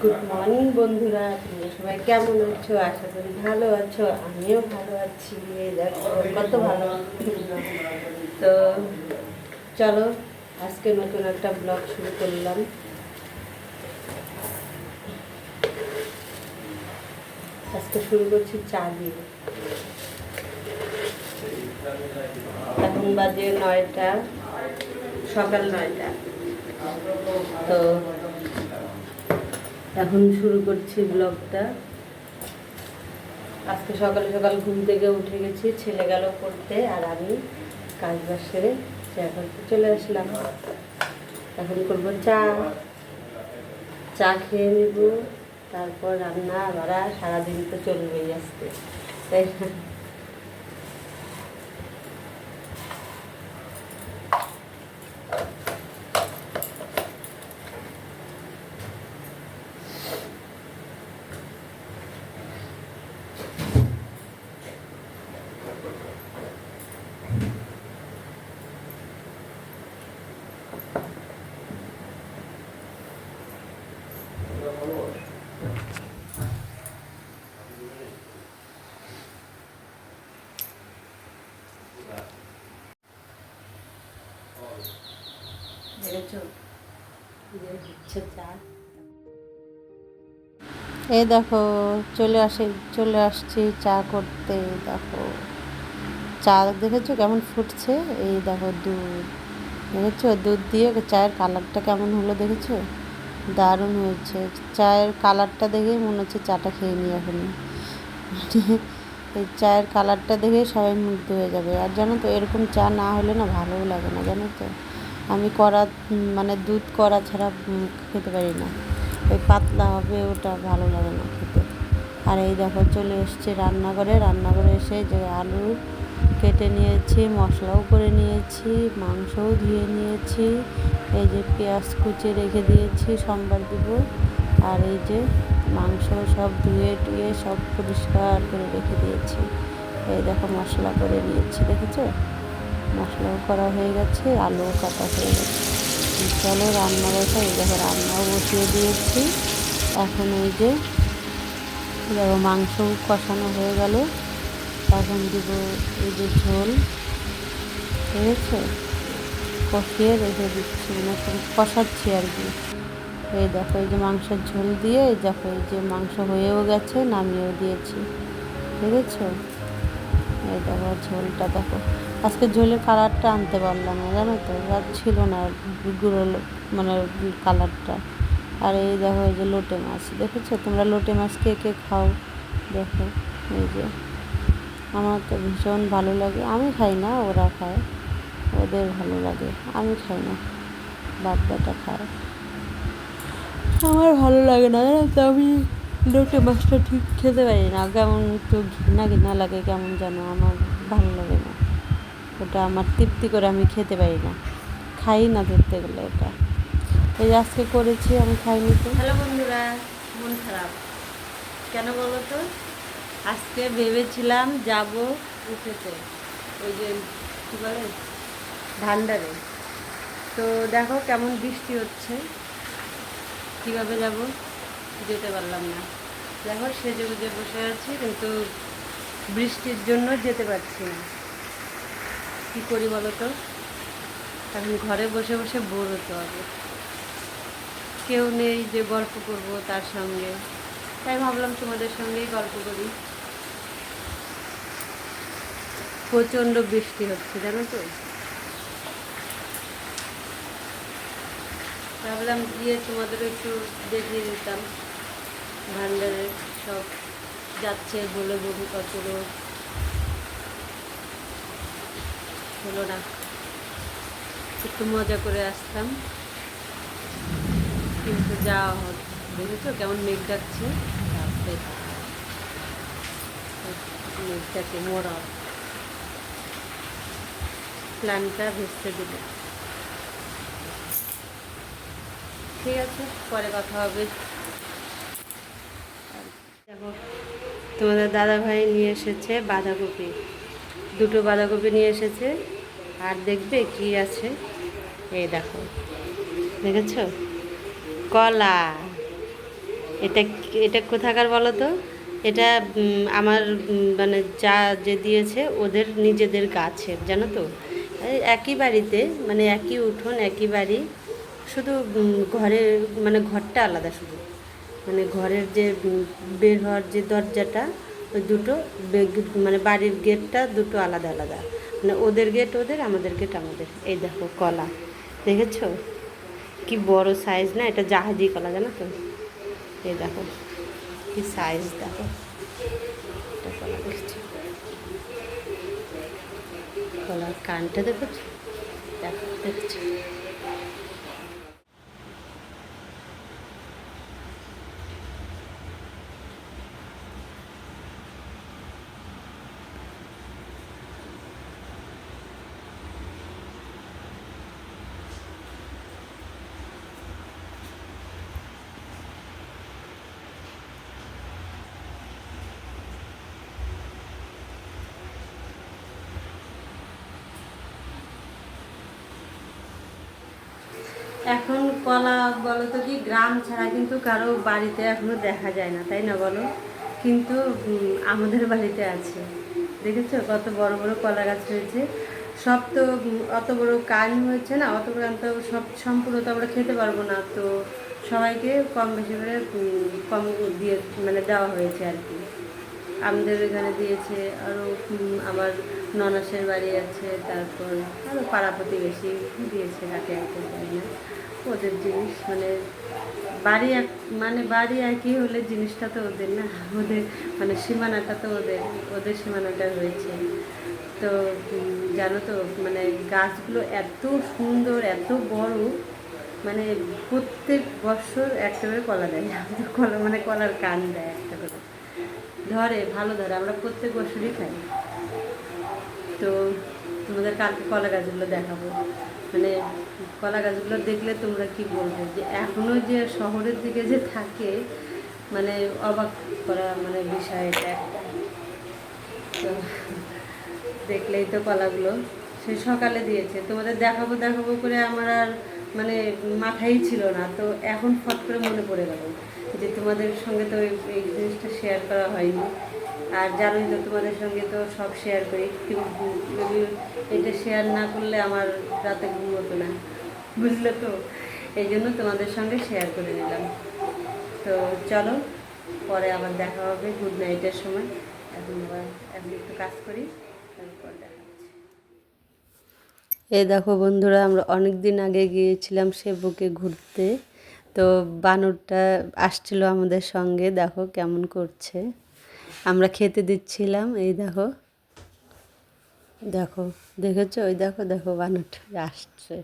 Good morning বন্ধুরা। তোমরা সবাই কেমন আছো? আশা করি ভালো আছো। আমিও ভালো আছি। কত ভালো। তো চলো, আজকে নতুন একটা ব্লগ শুরু করলাম। আজকে শুরু করছি চা দিয়ে। এখন বাজে নয়টা, সকাল নয়টা। তো এখন শুরু করছি ব্লগটা। আজকে সকালে সকাল ঘুম থেকে উঠে গেছি, ছেলে গেল পড়তে আর আমি কাজ বাজ সেরে করতে চলে আসলাম। এখন করব চা। চা খেয়ে নেব, তারপর রান্না বাড়া সারাদিন তো চলবেই আসতে তাই দেখেছ যে হচ্ছে চা এই দেখো, চলে আসে, চলে আসছি চা করতে দেখো। চা দেখেছ কেমন ফুটছে? এই দেখো দুধ। দেখেছ? দুধ দিয়ে চায়ের কালারটা কেমন হলো দেখেছ? দারুণ হয়েছে। চায়ের কালারটা দেখেই মনে হচ্ছে চাটা খেয়ে নিই এখন। এই চায়ের কালারটা দেখে সবাই মুগ্ধ হয়ে যাবে। আর জানো তো, এরকম চা না হলে না ভালোও লাগে না, জানো তো। আমি করা মানে দুধ করা ছাড়া খেতে পারি না। ওই পাতলা হবে, ওটা ভালো লাগে না খেতে। আর এই দেখো, চলে এসছে রান্নাঘরে। রান্নাঘরে এসে যে আলু কেটে নিয়েছি, মশলাও করে নিয়েছি, মাংসও ধুয়ে নিয়েছি। এই যে পেঁয়াজ কুচে রেখে দিয়েছি, সোমবার দিব। আর এই যে মাংস সব ধুয়ে টুয়ে সব পরিষ্কার করে রেখে দিয়েছি। এই দেখো মশলা করে নিয়েছি, দেখেছ? মশলাও করা হয়ে গেছে, আলুও কাটা হয়ে গেছে। চলো রান্না বসা এই দেখো রান্নাও বসিয়ে দিয়েছি। এখন এই যে মাংসও কষানো হয়ে গেল। এখন দিব, এই যে ঝোল। বুঝেছ কষিয়ে রেখে দিচ্ছি মানে কষাচ্ছি আর কি। এই দেখো, এই যে মাংসের ঝোল দিয়ে, এই দেখো, এই যে মাংস হয়েও গেছে, নামিয়েও দিয়েছি। দেখেছ এই দেখো, ঝোলটা দেখো। আজকে ঝোলের কালারটা আনতে পারলাম না, জানো তো? আর ছিল না গুঁড়ো মানে কালারটা। আর এই দেখো, এই যে লোটে মাছ। দেখেছ? তোমরা লোটে মাছ কে কে খাও? দেখো, এই যে। আমার তো ভীষণ ভালো লাগে। আমি খাই না ওরা খায়। ওদের ভালো লাগে। আমি খাই না। বাপ বেটা খায়। আমার ভালো লাগে না জানো তো? আমি লোটে মাছটা ঠিক খেতে পারি না। কেমন একটু ঘৃণা ঘৃণা লাগে কেমন যেন আমার ভালো লাগে না। ওটা আমার তৃপ্তি করে আমি খেতে পারি না। খাই না ধরতে গেলে ওটা এই আজকে করেছি আমি খাইনি তো। হ্যালো বন্ধুরা মন খারাপ। কেন বলো তো? আজকে ভেবেছিলাম যাব উঠেতে, ওই যে কী বলে, ভান্ডারে। তো দেখো কেমন বৃষ্টি হচ্ছে, কীভাবে যাব যেতে পারলাম না। দেখো সেজে গুজে বসে আছি, কিন্তু বৃষ্টির জন্য যেতে পারছি না। কী করি বলো তো? এখন ঘরে বসে বসে বোর হতে হবে। কেউ নেই যে গল্প করব তার সঙ্গে। তাই ভাবলাম তোমাদের সঙ্গেই গল্প করি। প্রচণ্ড বৃষ্টি হচ্ছে, জানো তো? ভাবলাম গিয়ে তোমাদেরও একটু দেখিয়ে দিতাম। ভান্ডারে সব যাচ্ছে বলে বমি কত লোক হলো না। একটু মজা করে আসতাম। কিন্তু যাওয়া হল দেখেছ কেমন মেঘ বাপ। মেঘটাকে মোড়া প্ল্যানটা ভেস্তে দিল। ঠিক আছে, পরে কথা হবে। দেখো তোমাদের দাদা ভাই নিয়ে এসেছে বাঁধাকপি। দুটো বাঁধাকপি নিয়ে এসেছে। আর দেখবে কি আছে? এই দেখো। দেখেছ? কলা। এটা এটা কোথাকার বলো তো এটা আমার মানে যা যে দিয়েছে ওদের নিজেদের গাছের জানো তো? একই বাড়িতে মানে একই উঠোন, একই বাড়ি, শুধু ঘরের মানে ঘরটা আলাদা শুধু। মানে ঘরের যে বের হওয়ার যে দরজাটা, ওই দুটো মানে বাড়ির গেটটা দুটো আলাদা আলাদা। মানে ওদের গেট ওদের, আমাদের গেট আমাদের। এই দেখো কলা, দেখেছ? কি বড় সাইজ না, এটা জাহাজি কলা, জানো তো? এই দেখো কি সাইজ দেখো। এটা কলা দেখছি। কলার কানটা দেখেছ দেখো দেখছ। এখন কলা বলো তো কি, গ্রাম ছাড়া কিন্তু কারও বাড়িতে এখনও দেখা যায় না, তাই না বলো? কিন্তু আমাদের বাড়িতে আছে। দেখেছ? কত বড় বড় কলা গাছ হয়েছে। সব তো অত বড় কাজ হয়েছে না, অত বড় তো সব সম্পূর্ণ তো আমরা খেতে পারব না। তো সবাইকে কম বেশি করে কম দিয়ে মানে দেওয়া হয়েছে আর কি। আমাদের এখানে দিয়েছে আরও আমার ননাসের বাড়ি আছে, তারপর আরও পাড়া প্রতিবেশী দিয়েছে হাতে একটা জানি না। ওদের জিনিস মানে বাড়ি এক মানে বাড়ি একই হলে জিনিসটা তো ওদের না, ওদের মানে সীমানাটা তো ওদের ওদের সীমানাটা রয়েছে। তো জানো তো মানে গাছগুলো এত সুন্দর, এত বড় মানে প্রত্যেক বছর একটা করে কলা দেয়, কলা মানে কলার কান দেয় একটা করে। ধরে, ভালো ধরে, আমরা প্রত্যেক বছরই খাই। তো তোমাদের কালকে কলা গাছগুলো দেখাবো। মানে কলা গাছগুলো দেখলে তোমরা কি বলবে? যে এখনও যে শহরের দিকে যে থাকে মানে অবাক করা মানে বিষয় এটা। তো দেখলেই তো কলাগুলো। সে সকালে দিয়েছে। তোমাদের দেখাবো দেখাবো করে আমার আর মানে মাথায় ছিল না। তো এখন ফট করে মনে পড়ে গেল যে তোমাদের সঙ্গে তো এই জিনিসটা শেয়ার করা হয়নি। আর জানোই তো তোমাদের সঙ্গে তো সব শেয়ার করি। কিন্তু এটা শেয়ার না করলে আমার রাতে ঘুম হতো না। বুঝলে তো? এই জন্য তোমাদের সঙ্গে শেয়ার করে নিলাম। তো চলো, পরে আবার দেখা হবে গুড নাইটের সময়। এখন আবার এখন একটু কাজ করি, তারপর দেখা এই দেখো বন্ধুরা, আমরা অনেক দিন আগে গিয়েছিলাম সেবুকে ঘুরতে। তো বানরটা আসছিল আমাদের সঙ্গে, দেখো কেমন করছে। আমরা খেতে দিচ্ছিলাম, এই দেখো। দেখো, দেখেছ? ওই দেখো দেখো বানরটা আসছে।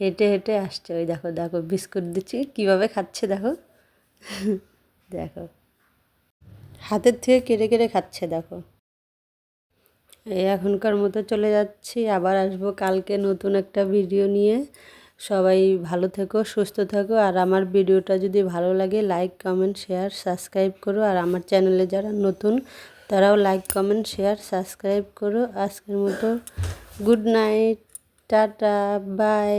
হেঁটে হেঁটে আসছে। ওই দেখো দেখো, বিস্কুট দিচ্ছি। কীভাবে খাচ্ছে দেখো? দেখো। হাতের থেকে কেড়ে কেড়ে খাচ্ছে দেখো। এই এখনকার মতো চলে যাচ্ছি। আবার আসব কালকে নতুন একটা ভিডিও নিয়ে। সবাই ভালো থেকো, সুস্থ থেকো। আর আমার ভিডিওটা যদি ভালো লাগে লাইক কমেন্ট শেয়ার সাবস্ক্রাইব করো। আর আমার চ্যানেলে যারা নতুন, তারাও লাইক কমেন্ট শেয়ার সাবস্ক্রাইব করো। আজকের মতো গুড নাইট টাটা বাই